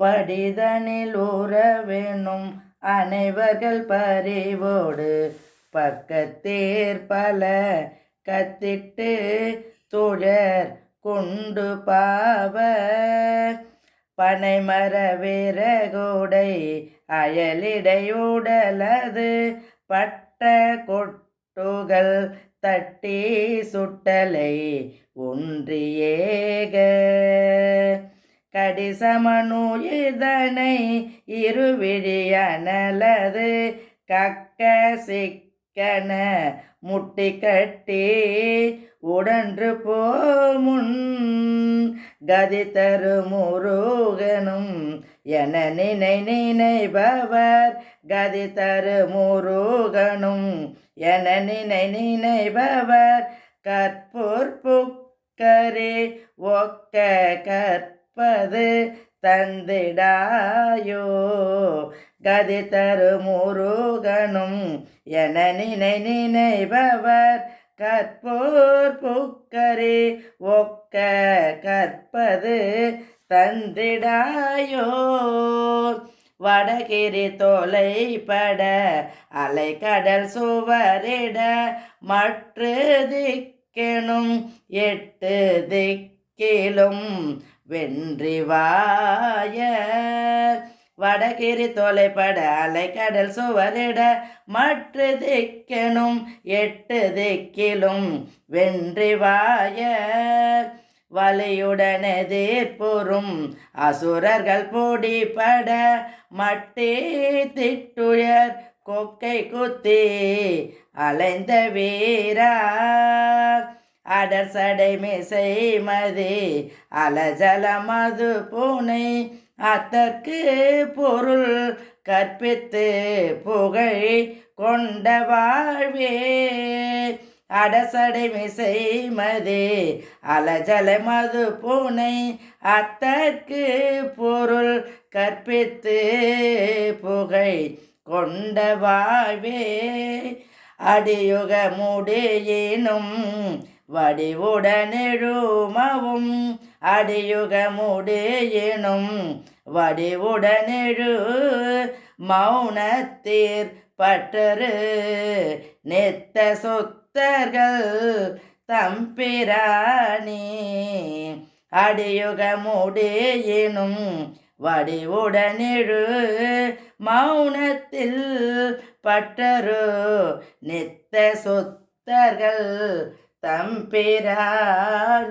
படிதனில் உறவெனும் அனைவர்கள் பறிவோடு பக்கத்தேர் பல கத்திட்டு துழர் கொண்டு பாவ. பனைமர விறகுடை அயலிடையுடலது பட்ட கொட்டுகள் தட்டி சுட்டலை ஒன்றியேக. கடிசமனு இதனை இருவிழியனலது கக்க சிக்கன முட்டி கட்டி உடன்று போமுன் கதி தரு முருகனும் என நினை நினைபவர். கதி தரு முருகனும் என நினை நினைபவர். கற்பூர் புக்கரே ஒக்க கற்ப கற்பது தந்திடாயோ? கதி தரு முருகனும் என நினை நினைபவர் கற்போர் புக்கரே. ஒக்க கற்பது தந்திடாயோ? வடகிரி தொலைப்பட அலைக்கடல் சுவரிட மற்ற திக்கெனும் எட்டு திக்கிலும் வென்றிவாய. வடகிரி தொலைப்பட அலைக்கடல் சுவரிட மற்ற திக்கெனும் எட்டு திக்கிலும் வென்றிவாய. வலியுடனெதிர்ப்புறும் அசுரர்கள் பொடிபட மட்டே திட்டுயர் கொக்கை குத்தி அலைந்த வீரா. அடர் சடை மிசை மதி அலஜல மது பூனை. அத்தற்கு பொருள் கற்பித்து புகழ் கொண்ட வாழ்வே. அடசடை மிசை மதி அலஜல மது பூனை. அத்தற்கு பொருள் கற்பித்து புகழ் கொண்ட வாழ்வே. அடியுக முடியினும் வடிவுடனெழுமவும் அடியுகமுடையினும் வடிவுடனெழு மௌனத்தீர் பட்டரு நெத்த சொத்தர்கள் தம்பிராணி அடியுகமுடையினும் வடிவுடனெழு மௌனத்தில் பட்டரு நித்த சொத்தர்கள் தம்பிராணி